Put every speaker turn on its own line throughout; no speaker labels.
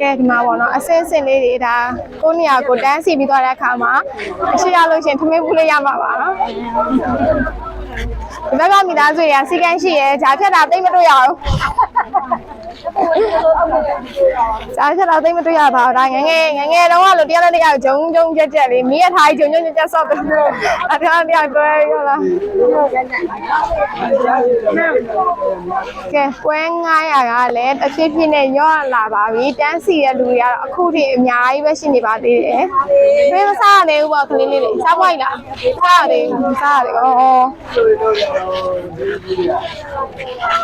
ကဲဒီမှာပေါ့နော်အစင်းစင်လေးတွေဒါကိုနေရာကိုတန်းစီပြီးသွားတဲ့အခါမှာအရှိရလို့ရှရင်ထမင်းပူလေးရမှာပါနော်ဒီဘက်ကမိသားစုတွေကစီကန်းရှိရဲဂျာဖြတ်တာတိတ်မတွေ့ရအောင် ဂျာဖြတ်တာတိတ်မတွေ့ရပါဘူးဒါငယ်ငယ်ငယ်ငယ်တော့ကလို့တရားနဲ့တရားဂျုံဂျုံကြက်ကြက်လေးမိရထားဂျုံဂျုံကြက်ကြက်ဆော့တယ်အထာတရားတွဲရလားကဲပွဲ900ကလည်းတစ်ဖြည်းဖြည်းနဲ့ရော့လာပါပြီတန်းစီတဲ့လူတွေကတော့အခုထိအများကြီးပဲရှိနေပါသေးတယ်။ဘယ်မစားရသေးဘူးပေါ့ကလေးလေးတွေစားပွိုက်လားစားရတယ်စားရတယ်ဩ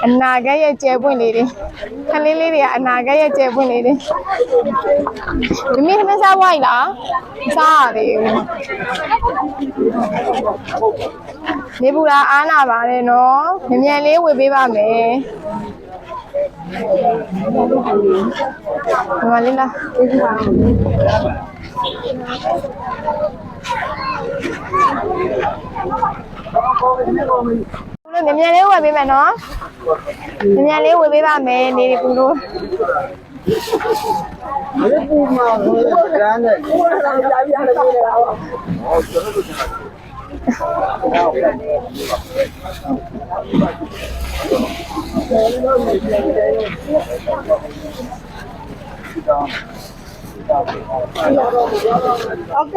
အနာဂတ်ရဲ့ကျဲပွင့်လေးတွေကလေးလေးတွေကအနာဂတ်ရဲ့ကျဲပွင့်လေးတွေဒီမိသမစားပွိုက်လားစားရတယ်နေပူလာအားနာပါတယ်နော်မြန်မြန်လေးဝေပေးပါမယ်ဒီမှာလေးလား ဘူးလို့မြန်မြန်လေးဝယ်ပေးမယ်နော်မြန်မြန်လေးဝယ်ပေးပါမယ်နေဒီဘူးလို့ โอเค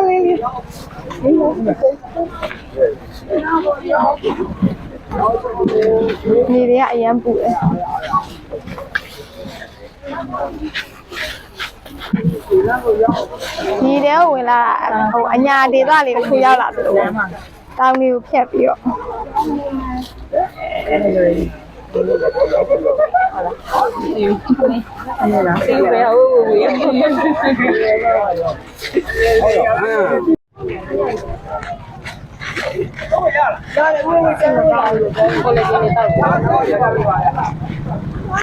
နေတွေကအရန်ပူတယ်ဒီတဲကိုဝင်လာတာဟိုအညာဒေသလေးတစ်ခုရောက်လာသလိုပဲတောင်းလေးကိုဖြတ်ပြီးတော့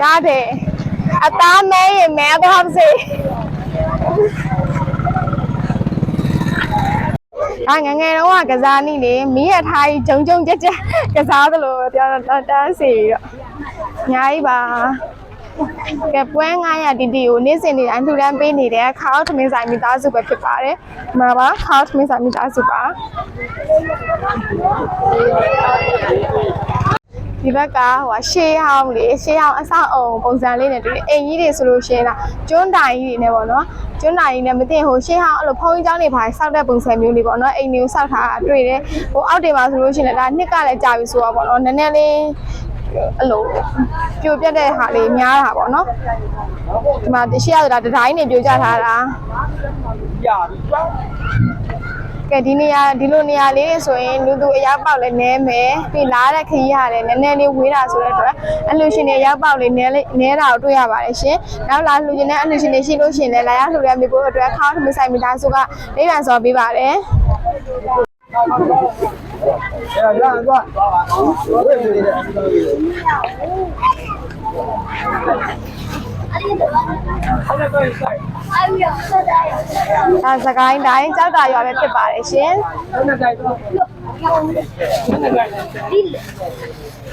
ကားတယ်အသားမဲရင်မဲတော့ပါစေအာငယ်ငယ်တော့ကကစားနိလေမီးရထားကြီးဂျုံဂျုံကြက်ကြက်ကစားသလိုတရားတန်းစီတော့အများကြီးပါ ကဲပွဲ900တီတီကိုနေ့စဉ်နေ့တိုင်းလှူဒန်းပေးနေတဲ့ခါအောက်သမင်းဆိုင်မိသားစုပဲဖြစ်ပါတယ်ဒီမှာပါခါအောက်သမင်းဆိုင်မိသားစုပါဒီဘက်ကဟိုကရှေးဟောင်းလေရှေးဟောင်းအဆောက်အုံပုံစံလေးနဲ့တူတယ်အိမ်ကြီးတွေဆိုလို့ရှိရင်လားကျွန်းတိုင်ကြီးတွေနဲ့ပေါ့နော်ကျွန်းတိုင်ကြီးနဲ့မသိဟိုရှေးဟောင်းအဲ့လိုဖုံးကြီးเจ้าနေပါဆောက်တဲ့ပုံစံမျိုးလေးပေါ့နော်အိမ်တွေကိုဆောက်ထားတာတွေ့တယ်ဟိုအောက်တွေမှာဆိုလို့ရှိရင်လည်းဒါနှစ်ကလည်းကြာပြီဆိုတော့ပေါ့နော်နည်းနည်းလေး အဲ့လိုပြိုပြတ်တဲ့ဟာလေးများတာပေါ့နော်ဒီမှာရှေ့ရတာတတိုင်းနေပြိုကျထားတာကဲဒီနေရာဒီလိုနေရာလေးတွေဆိုရင်လူသူအရောက်ပေါက်လည်းနည်းမယ်ပြီးလာတဲ့ခရီးကလည်းနည်းနည်းလေးဝေးတာဆိုတဲ့အတွက်အလူရှင်တွေအရောက်ပေါက်လေးနည်းလေးနည်းတာကိုတွေ့ရပါတယ်ရှင်နောက်လာလူရှင်တဲ့အလူရှင်တွေရှိလို့ရှိရင်လည်းလာရလှူရမျိုးကိုအတွက်ခေါင်းထမဆိုင်မိသားစုကလေးပန်စော်ပေးပါတယ် ဒါစကိုင်းတိုင်းကြောက်တာရွာပဲဖြစ်ပါတယ်ရှင်။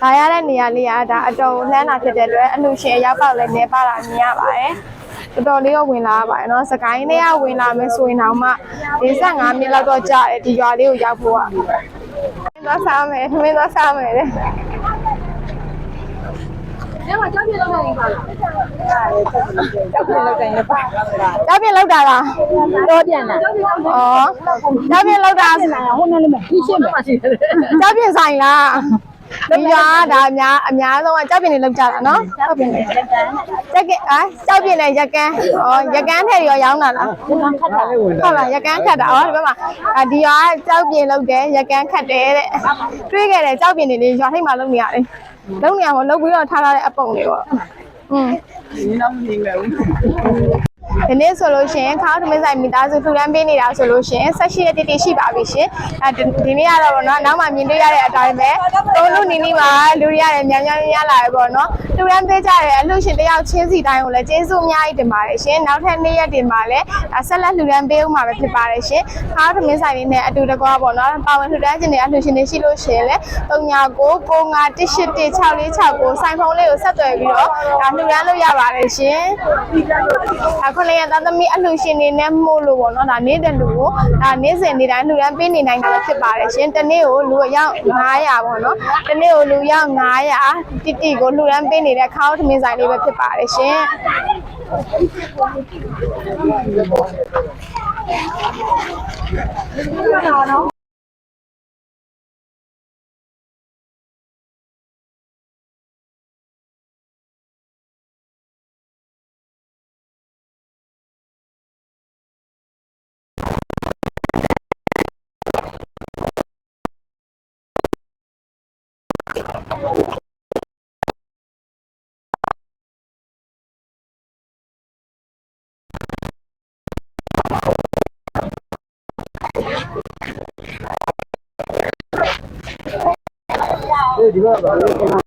ဒါရတဲ့နေရာလေးကဒါအတော်လှမ်းတာဖြစ်တဲ့အတွက်အလူရှင်အရောက်ပေါက်လည်းနေပါတာမြင်ရပါတယ်။တော်တော်လေးတော့ဝင်လာပါတယ်နော်။စကိုင်းထဲကဝင်လာမယ်ဆိုရင်တော့မှ45မိနစ်လောက်တော့ကြာတယ်ဒီရွာလေးကိုရောက်ဖို့က။ သွားစားမယ်။မင်းသွားစားမယ်လေ။ကြောက်ပြလောက်တာလား
တော့ပြန်လာ
ဩကြောက်ပြလောက်တာ
ဟိုနဲ့လည်းမပြီးရှင်းမယ်
ကြောက်ပြဆိုင်လား ဒီရွာဒါအများအများဆုံးကကြောက်ပြင်းနေလောက်ကြတာနော်ကြောက်ပြင်းနေရကန်ရက်ကအာကြောက်ပြင်းနေရကန်ဩရကန်ထက်ရောရောင်းတာလား
ရကန်ခတ်တာ
ဟုတ်လားရကန်ခတ်တာဩဒီဘက်မှာအာဒီရွာကြောက်ပြင်းလောက်တယ်ရကန်ခတ်တယ်တဲ့တွေးခဲ့တယ်ကြောက်ပြင်းနေလေရွာထိပ်မှာလုံနေရတယ်လုံနေရမို့လုံပြီးတော့ထားထားတဲ့အပုံတွေပေါ့อืม
ဒီနောက်မနေမယ်ဘူး
ဒီနေ့ဆိုလို့ရှိရင်ခါသမင်းဆိုင်မိသားစုထူထမ်းပေးနေတာဆိုလို့ရှိရင်16ရက်တိတိရှိပါပြီရှင်အဲဒီနေ့ကတော့ဗောနော်နောက်မှမြင်တွေ့ရတဲ့အတိုင်းပဲတုံးလို့နီနီမှာလူတွေရတယ်များများများလာရပေါ့နော်ထူထမ်းပေးကြတဲ့အလှရှင်တယောက်ချင်းစီတိုင်းကိုလည်းကျေးဇူးအများကြီးတင်ပါတယ်ရှင်နောက်ထပ်နေ့ရက်တင်ပါလဲဒါဆက်လက်လှူဒန်းပေးဦးမှာပဲဖြစ်ပါတယ်ရှင်ခါသမင်းဆိုင်လေးနဲ့အတူတကွာပေါ့နော်ပါဝင်ထူထမ်းခြင်းတွေအလှရှင်တွေရှိလို့ရှိရင်လည်း3999511646ဆိုင်ဖုန်းလေးကိုဆက်သွယ်ပြီးတော့ဒါလှူဒန်းလို့ရပါတယ်ရှင်အခုလည်းသားသမီးအလှရှင်နေနဲ့မှုလို့ပေါ့နော်ဒါနေတဲ့လူကိုဒါနေ့စဉ်နေ့တိုင်းလှူဒန်းပေးနေနိုင်တာပဲဖြစ်ပါတယ်ရှင်တနေ့ကိုလူအယောက်900ပေါ့နော်တနေ့ကိုလူယောက်900တိတိကိုလှူဒန်းပေးနေတဲ့ခါအောင်သမင်းဆိုင်လေးပဲဖြစ်ပါတယ်ရှင်
ဒီ 这几个哪